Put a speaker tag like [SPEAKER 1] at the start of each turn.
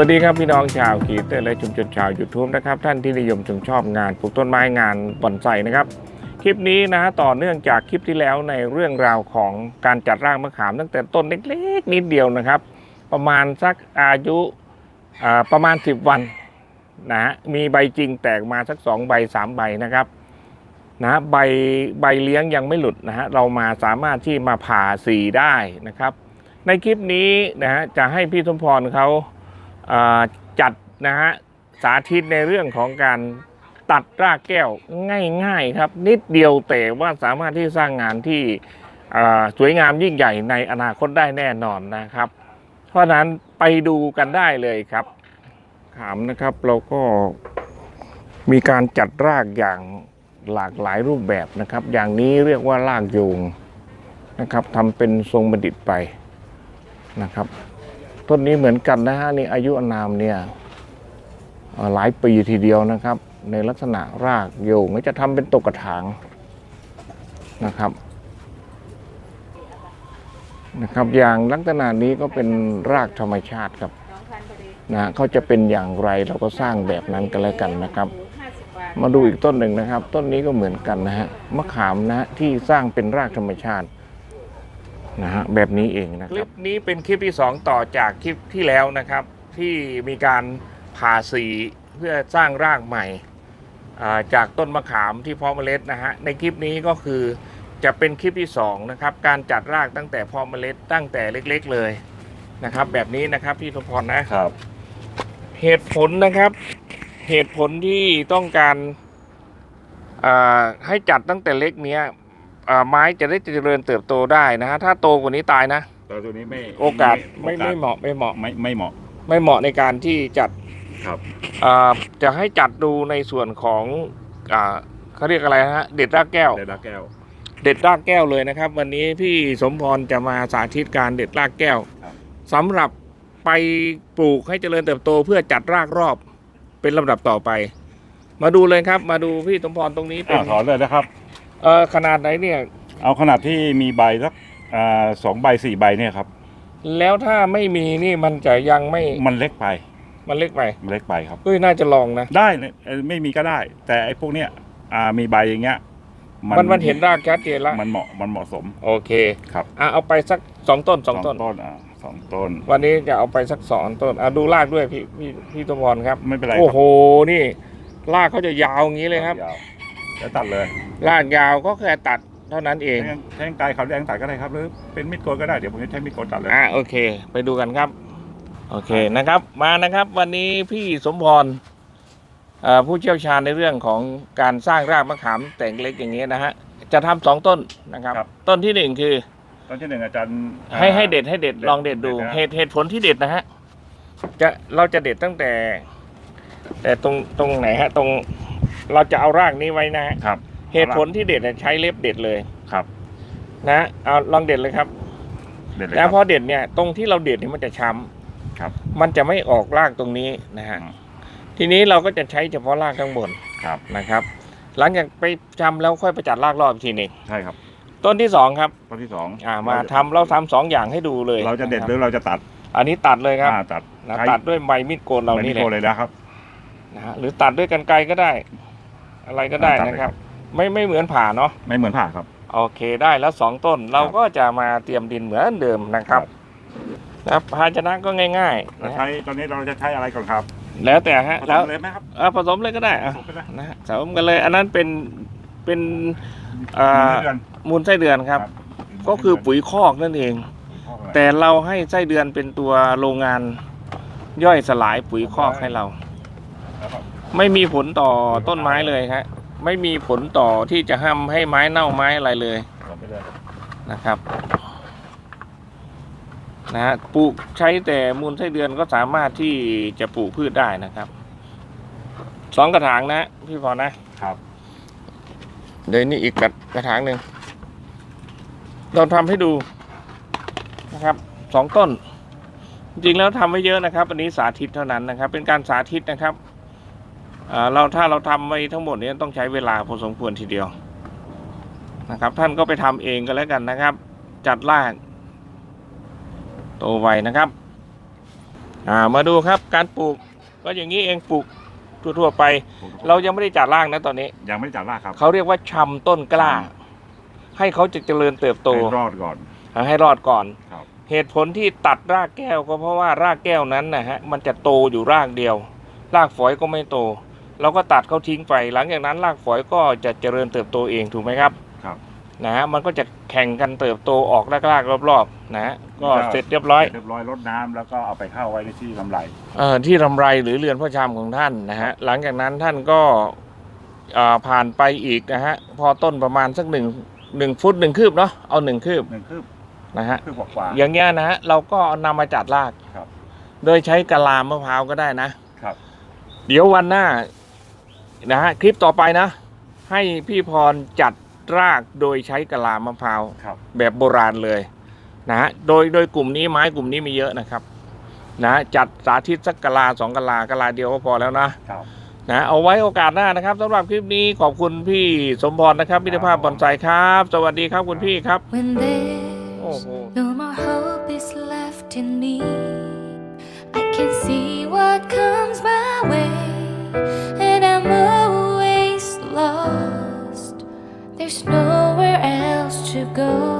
[SPEAKER 1] วัสดีครับพี่น้องชาวกีเตอร์และชุมชนชาวยูทูบนะครับท่านที่นิยมชมชอบงานปลูกต้นไม้งานบอนไซนะครับ คลิปนี้นะต่อเนื่องจากคลิปที่แล้วในเรื่องราวของการจัดรากมะขามตั้งแต่ต้นเล็กๆ นิดเดียวนะครับ ประมาณสักอายุอ่าประมาณ 10 วันนะฮะมีใบจริงแตกมาสัก 2 ใบ 3 ใบนะครับนะใบใบเลี้ยงยังไม่หลุดนะฮะเรามาสามารถที่มาผ่าสีได้นะครับ ในคลิปนี้นะฮะจะให้พี่สมพรเขา จัดนะฮะสาธิตในเรื่องของการตัดรากแก้วง่ายๆครับ นิดเดียวแต่ว่าสามารถที่สร้างงานที่สวยงามยิ่งใหญ่ในอนาคตได้แน่นอนนะครับ เพราะฉะนั้นไปดูกันได้เลยครับถามนะครับเราก็มีการจัดรากอย่างหลากหลายรูปแบบนะครับ อย่างนี้เรียกว่า รากโยงนะครับทำเป็นทรงบัณฑิตไปนะครับ ต้นนี้เหมือนกันนะฮะนี่อายุอนามเนี่ยหลายปีทีเดียวนะครับ ในลักษณะรากโยงจะทำเป็นตกกระถางนะครับนะครับ อย่างลักษณะนี้ก็เป็นรากธรรมชาติครับนะเขาจะเป็นอย่างไรเราก็สร้างแบบนั้นกันแล้วกันนะครับ มาดูอีกต้นหนึ่งนะครับ ต้นนี้ก็เหมือนกันนะฮะมะขามนะที่สร้างเป็นรากธรรมชาติ นะฮะแบบนี้เองนะครับคลิปนี้เป็นคลิปที่ 2 ต่อจากคลิปที่แล้วนะครับ ที่มีการผ่าสีเพื่อสร้างรากใหม่อ่าจากต้นมะขามที่เพาะเมล็ดนะฮะในคลิปนี้ก็คือจะเป็นคลิปที่2นะครับการจัดรากตั้งแต่เพาะเมล็ดตั้งแต่เล็กๆเลยนะครับ แบบนี้นะครับพี่ทุพรนะ
[SPEAKER 2] ครับ
[SPEAKER 1] เหตุผลนะครับ เหตุผลที่ต้องการอ่าให้จัดตั้งแต่เล็กเนี้ย อ่าไม้จะได้เจริญเติบโตได้นะฮะถ้าโตกว่านี้ตายนะ
[SPEAKER 2] ตัวตัวนี้ไม่
[SPEAKER 1] โอกาสไม่
[SPEAKER 2] โอก
[SPEAKER 1] ไม่เหมาะไม่เหมาะ
[SPEAKER 2] ไม่ไม่เหมาะ
[SPEAKER 1] ไม่เหมาะในการที่จัด
[SPEAKER 2] ครับ
[SPEAKER 1] อ่าจะให้จัดดูในส่วนของอ่าเขาเรียกอะไรนะฮะเด็ดรากแก้ว
[SPEAKER 2] เดดาแก้ว
[SPEAKER 1] เด็ดรากแก้วเลยนะครับ วันนี้พี่สมพรจะมาสาธิตการเด็ดรากแก้ว
[SPEAKER 2] ครับ
[SPEAKER 1] สำหรับไปปลูกให้เจริญเติบโตเพื่อจัดรากรอบเป็นลำดับต่อไป มาดูเลยครับ มาดูพี่สมพรตรงนี้เป็
[SPEAKER 2] อ่านถอนเลยนะครับ
[SPEAKER 1] เออขนาดไหนเนี่ย
[SPEAKER 2] เอาขนาดที่มีใบสักอ่าสองใบสี่ใบเนี่ยครับ
[SPEAKER 1] แล้วถ้าไม่มีนี่มันจะยังไม่
[SPEAKER 2] มันเล็กไป
[SPEAKER 1] มันเล็กไป
[SPEAKER 2] มันเล็กไปครับ
[SPEAKER 1] เฮ้ยน่าจะลองนะ
[SPEAKER 2] ได้เนี่ยเอ่อไม่มีก็ได้ แต่ไอ้พวกเนี้ยอ่ามีใบอย่างเงี้ย
[SPEAKER 1] มันมันเห็นรากชัดเจนละ
[SPEAKER 2] มันเหมาะมันเหมาะสม
[SPEAKER 1] โอเค
[SPEAKER 2] ครับ
[SPEAKER 1] อะเอาไปสักสองต้นสองต้น
[SPEAKER 2] ต้นอ่าสองต้น
[SPEAKER 1] วันนี้จะเอาไปสักสองต้นอะดูรากด้วยพี่พี่พี่ตมรครับ
[SPEAKER 2] ไม่เป็นไร
[SPEAKER 1] โอ้โหนี่รากเขาจะยาวอย่างนี้เลยครับ
[SPEAKER 2] ยาว แล้วตัดเลย
[SPEAKER 1] รากยาวก็แค่ตัดเท่านั้นเอง
[SPEAKER 2] แทงแทงไกลเขาแดงตัดก็ได้ครับหรือเป็นมีดโกนก็ได้เดี๋ยวผมจะใช้มีดโกนตัดเลย
[SPEAKER 1] อะโอเค ไปดูกันครับ โอเคนะครับ มานะครับ วันนี้พี่สมพรเอ่อผู้เชี่ยวชาญในเรื่องของการสร้างรากมะขามแต่งเล็กอย่างนี้ยนะฮะจะทำสองต้นนะครับ ต้นที่หนึ่งคือ
[SPEAKER 2] ต้นที่หนึ่งอาจารย์อ่า
[SPEAKER 1] ให้ให้เด็ดให้เด็ด
[SPEAKER 2] เด็ด
[SPEAKER 1] ลองเด็ดดู
[SPEAKER 2] เด็ดนะ
[SPEAKER 1] เหตุเหตุผลที่เด็ดนะฮะจะเราจะเด็ดตั้งแต่ แต่ตรงตรงไหนฮะ ตรง เราจะเอารากนี้ไว้นะฮะ
[SPEAKER 2] ครับ
[SPEAKER 1] เหตุผลที่เด็ดเนี่ยใช้เล็บเด็ดเลย
[SPEAKER 2] ครับ
[SPEAKER 1] นะเอาลองเด็ดเลยครับ
[SPEAKER 2] เด็ดเลยค
[SPEAKER 1] แล้
[SPEAKER 2] รั
[SPEAKER 1] ว
[SPEAKER 2] บ
[SPEAKER 1] พอเด็ดเนี่ยตรงที่เราเด็ดเนี่ยมันจะช้ำ
[SPEAKER 2] ครับ
[SPEAKER 1] มันจะไม่ออกรากตรงนี้นะฮะ
[SPEAKER 2] อืม
[SPEAKER 1] ทีนี้เราก็จะใช้เฉพาะรากข้างบน
[SPEAKER 2] ครับ
[SPEAKER 1] นะครับ หลังจากไปทำแล้วค่อยไปจัดรากรอบอีกทีหนึ่ง
[SPEAKER 2] ใช่ครับ
[SPEAKER 1] ต้นที่สองครับ
[SPEAKER 2] ต้นที่สอง
[SPEAKER 1] อ่ามาทำเราทำสองอย่างให้ดูเลย
[SPEAKER 2] เราจะเด็ด
[SPEAKER 1] นค
[SPEAKER 2] หรื
[SPEAKER 1] รับ
[SPEAKER 2] อเราจะตัด
[SPEAKER 1] อันนี้ตัดเลยครับ
[SPEAKER 2] อ่าตัด
[SPEAKER 1] นะ
[SPEAKER 2] ใช้
[SPEAKER 1] ตัดด้วยใบมีดโกนเรานี่
[SPEAKER 2] ไม่
[SPEAKER 1] แห
[SPEAKER 2] โท
[SPEAKER 1] ละ
[SPEAKER 2] รเลยนะครับ
[SPEAKER 1] นะฮะหรือตัดด้วยกันไกรก็ได้ อะไรก็ได้
[SPEAKER 2] ตัดเลย
[SPEAKER 1] นะครับ ไม่ไม่เหมือนผ่าเนาะ
[SPEAKER 2] ไม่เหมือนผ่าครับ
[SPEAKER 1] โอเคได้แล้วสองต้นเราก็จะมาเตรียมดินเหมือนเดิมนะครับนะครับภาชนะก็ง่ายๆ
[SPEAKER 2] เรา
[SPEAKER 1] นะ
[SPEAKER 2] ใช้ตอนนี้เราจะใช้อะไรก่อนครับ
[SPEAKER 1] แล้วแต่ฮะ
[SPEAKER 2] ผส
[SPEAKER 1] แล้ว
[SPEAKER 2] มเลยไหมครับ
[SPEAKER 1] เออผสมเลยก็ได้อะ
[SPEAKER 2] ผสมไปเลย
[SPEAKER 1] นะฮะผสมกันเลยอันนั้นเป็นเป็นอ่า
[SPEAKER 2] เดือน
[SPEAKER 1] มูลไส้เดือนครับ ก็คือปุ๋ยคอกนั่นเอง แต่เราให้ไส้เดือนเป็นตัวโรงงานย่อยสลายปุ๋ยคอกให้เรา
[SPEAKER 2] แล้วก็
[SPEAKER 1] ไม่มีผลต่อต้นไม้เลยครับไม่มีผลต่อที่จะห้ามให้ไม้เน่าไม้อะไรเลย
[SPEAKER 2] ผสมไปเลย
[SPEAKER 1] นะครับนะฮะปลูกใช้แต่มูลไส้เดือนก็สามารถที่จะปลูกพืชได้นะครับสองกระถางนะ พี่พอนะครับ เดี๋ยวนี้อีกกระกระถางหนึ่งเราทำให้ดูนะครับสองต้น จริงๆแล้วทำไว้เยอะนะครับ อันนี้สาธิตเท่านั้นนะครับ เป็นการสาธิตนะครับอ่า เราถ้าเราทำไว้ทั้งหมดนี้ต้องใช้เวลาพอสมควรทีเดียวนะครับ ท่านก็ไปทำเองก็แล้วกันนะครับ จัดรากโตไวนะครับอ่ามาดูครับการปลูกก็อย่างนี้เองปลูกทั่วๆไป เรายังไม่ได้จัดร่างนะตอนนี้
[SPEAKER 2] ยังไม่ได้จัดรากครับ
[SPEAKER 1] เขาเรียกว่าชำต้นกล้า ให้เขาจะเจริญเติบโต
[SPEAKER 2] ให้รอดก่อน
[SPEAKER 1] อ่าให้รอดก่อน
[SPEAKER 2] ครับ
[SPEAKER 1] เหตุผลที่ตัดรากแก้วก็เพราะว่ารากแก้วนั้นนะฮะมันจะโตอยู่รากเดียว รากฝอยก็ไม่โต เราก็ตัดเขาทิ้งไป หลังจากนั้นรากฝอยก็จะเจริญเติบโตเองถูกไหมครับ
[SPEAKER 2] ครับ
[SPEAKER 1] นะฮะมันก็จะแข่งกันเติบโตออกรากๆรอบๆนะฮะก็เสร็จเรียบร้อย
[SPEAKER 2] เรียบร้อยรดน้ำแล้วก็เอาไปเข้าไว้ในที่ลำไร
[SPEAKER 1] เอ่อที่รำไรหรือเรือนพระชามของท่านนะฮะหลังจากนั้นท่านก็เอ่อผ่านไปอีกนะฮะพอต้นประมาณสักหนึ่งหนึ่งฟุตหนึ่งคืบเนาะเอาหนึ่งคืบ
[SPEAKER 2] หนึ่งคืบ
[SPEAKER 1] นะฮะ
[SPEAKER 2] คืบกว่าๆ
[SPEAKER 1] อย่างเงี้ยนะฮะเราก็นำมาจัดราก
[SPEAKER 2] ครับ
[SPEAKER 1] โดยใช้กะลามะพร้าวก็ได้นะ
[SPEAKER 2] ครับ
[SPEAKER 1] เดี๋ยววันหน้า นะฮะคลิปต่อไปนะ ให้พี่พรจัดรากโดยใช้กะลามะพร้าว
[SPEAKER 2] ครับ
[SPEAKER 1] แบบโบราณเลยนะฮะโดยโดยกลุ่มนี้ไม้กลุ่มนี้มีเยอะนะครับนะฮะจัดสาธิตสักกะลาสองกะลากะลาเดียวก็พอแล้วนะครับ นะเอาไว้โอกาสหน้านะครับสำหรับคลิปนี้ขอบคุณพี่สมพรนะครับพิธภาพบอนไซครับ สวัสดีครับคุณพี่ครับ
[SPEAKER 3] When
[SPEAKER 1] Oh,
[SPEAKER 3] there's
[SPEAKER 1] oh.
[SPEAKER 3] no more hope is left in me, I can see what comes my way, go.